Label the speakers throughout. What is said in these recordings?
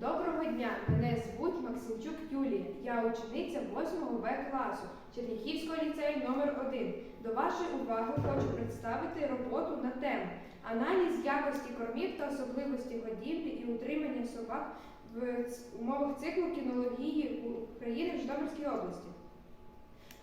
Speaker 1: Доброго дня! Мене звуть Максимчук Юлія. Я учениця 8 Б класу Черніхівського ліцею номер 1 До вашої уваги хочу представити роботу на тему Аналіз якості кормів та особливості годівлі і утримання собак в умовах циклу кінології України в Житомирській області.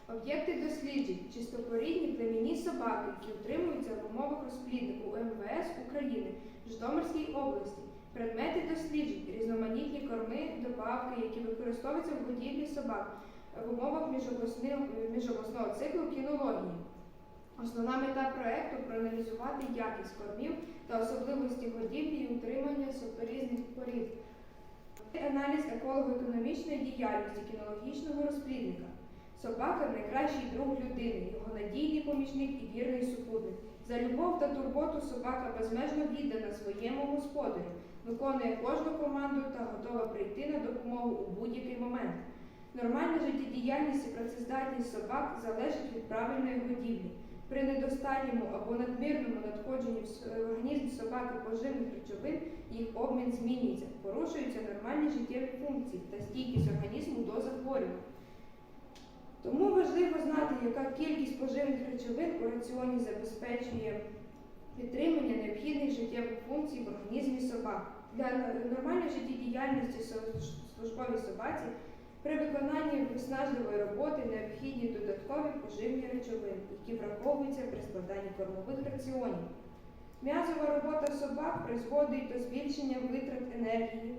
Speaker 1: Об'єкти досліджень чистопорідні племінні собаки, які утримуються в умовах розпліднику МВС України в Житомирській області. Предмети досліджень, різноманітні корми, добавки, які використовуються в годівлі собак в умовах міжобласного, циклу кінології. Основна мета проекту проаналізувати якість кормів та особливості годівлі і утримання різних порід. Аналіз еколого-економічної діяльності кінологічного розплідника. Собака найкращий друг людини, його надійний помічник і вірний супутник. За любов та турботу собака безмежно віддана своєму господарю, виконує кожну команду та готова прийти на допомогу у будь-який момент. Нормальна життєдіяльність і працездатність собак залежить від правильної годівлі. При недостатньому або надмірному надходженні в с- організм собаки поживних речовин їх обмін змінюється, порушуються нормальні життєві функції та стійкість організму до захворювань. Тому важливо знати, яка кількість поживних речовин у раціоні забезпечує підтримання необхідних життєвих функцій в організмі собак. Для нормальної життєдіяльності службовій собаці при виконанні виснажливої роботи необхідні додаткові поживні речовини, які враховуються при складанні кормових раціонів. М'язова робота собак призводить до збільшення витрат енергії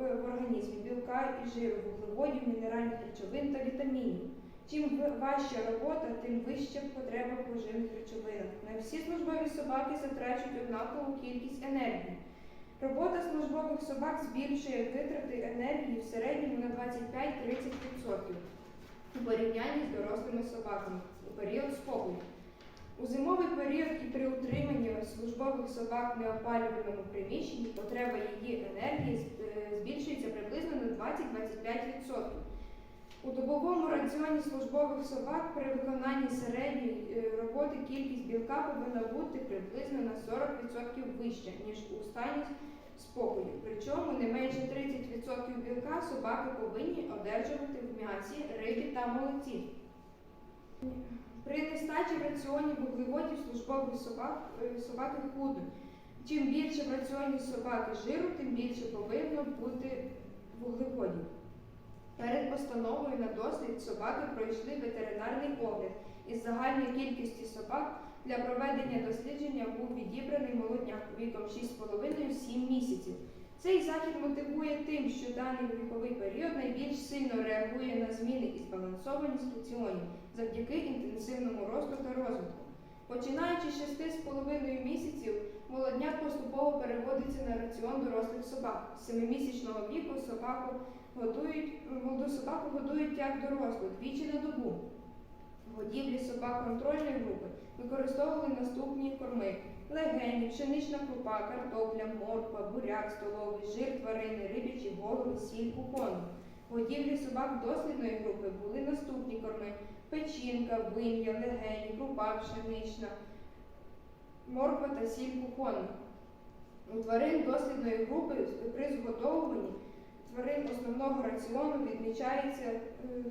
Speaker 1: е, в організмі, білка і жиру, вуглеводів, мінеральних речовин та вітамінів. Чим важча робота, тим вища потреба в поживних речовинах. Не всі службові собаки затрачують однакову кількість енергії. Робота службових собак збільшує витрати енергії в середньому на 25-30% у порівнянні з дорослими собаками у період спокою. У зимовий період і при утриманні службових собак в неопалювальному приміщенні потреба її енергії е, збільшується приблизно на 20-25%. У добовому раціоні службових собак при виконанні середньої е, роботи кількість білка повинна бути приблизно на 40% вища, ніж у стані спокою. Причому не менше 30% білка собаки повинні одержувати в м'ясі, рибі та молоці. При нестачі в раціоні вуглеводів службових собак е, собаки худнуть. Чим більше в раціоні собаки жиру, тим більше повинно бути вуглеводів. Перед постановою на дослід собаки пройшли ветеринарний огляд. Із загальної кількості собак для проведення дослідження був відібраний молодняк віком 6,5-7 місяців. Цей захід мотивує тим, що даний віковий період найбільш сильно реагує на зміни і збалансованість раціонів завдяки інтенсивному росту та розвитку. Починаючи з 6,5 місяців, молодняк поступово переводиться на раціон дорослих собак. З 7-місячного віку собаку годують, молоду собаку годують як дорослу двічі на добу. Годівлі собак контрольної групи використовували наступні корми: легені, пшенична крупа, картопля, морква, буряк, столовий, жир тварини, рибячі голови, сіль, кукон. В годівлі собак дослідної групи були наступні корми: печінка, вим'я, легені, крупа пшенична, морква та сіль кукон. У тварин дослідної групи при зготовуванні тварин основного раціону відмічається е,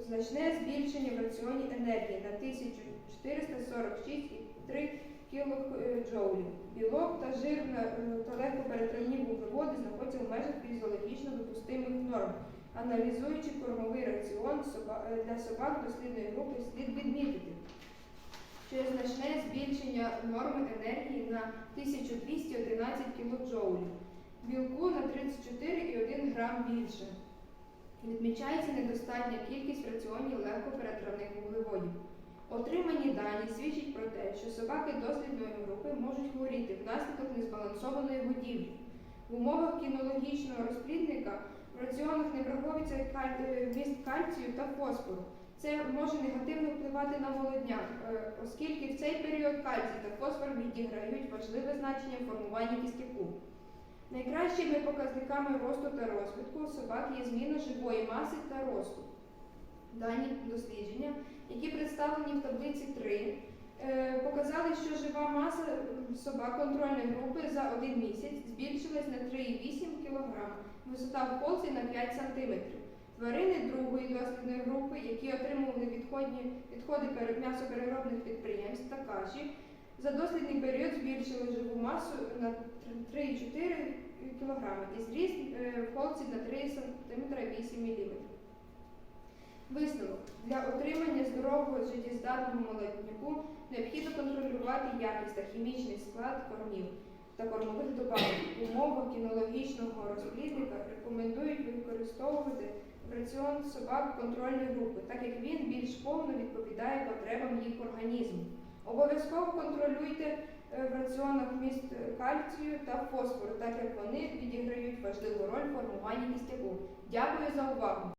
Speaker 1: значне збільшення в раціоні енергії на 1446,3 кілоджоулів. Білок та жир е, та легкоперетравні вуглеводи знаходяться в межах фізіологічно допустимих норм. Аналізуючи кормовий раціон е, для собак дослідної групи, слід відмітити, що є значне збільшення норми енергії на 1211 кілоджоулів білку на 34,1 грам більше. Відмічається недостатня кількість в раціоні легкоперетравних вуглеводів. Отримані дані свідчать про те, що собаки дослідної групи можуть хворіти внаслідок незбалансованої годівлі. В умовах кінологічного розплідника в раціонах не враховується е, вміст кальцію та фосфору. Це може негативно впливати на молодняк, е, оскільки в цей період кальцій та фосфор відіграють важливе значення в формуванні кістяку. Найкращими показниками росту та розвитку собак є зміна живої маси та росту. Дані дослідження, які представлені в таблиці 3, Е, Показали, що жива маса собак контрольної групи за один місяць збільшилась на 3,8 кг, висота в холці на 5 см. Тварини другої дослідної групи, які отримували відходні, відходи пере- м'ясопереробних підприємств та каші, за дослідний період збільшили живу масу на 3,4 кг і зріст е, в холці на 3 см 8 мм. Висновок. Для отримання здорового життєздатного молодняку необхідно контролювати якість та хімічний склад кормів та кормових добавок. В умовах кінологічного розплідника рекомендують використовувати раціон собак контрольної групи, так як він більш повно відповідає потребам їх організму. Обов'язково контролюйте е, в раціонах вміст е, кальцію та фосфору, так як вони відіграють важливу роль в формуванні кістяку. Дякую за увагу!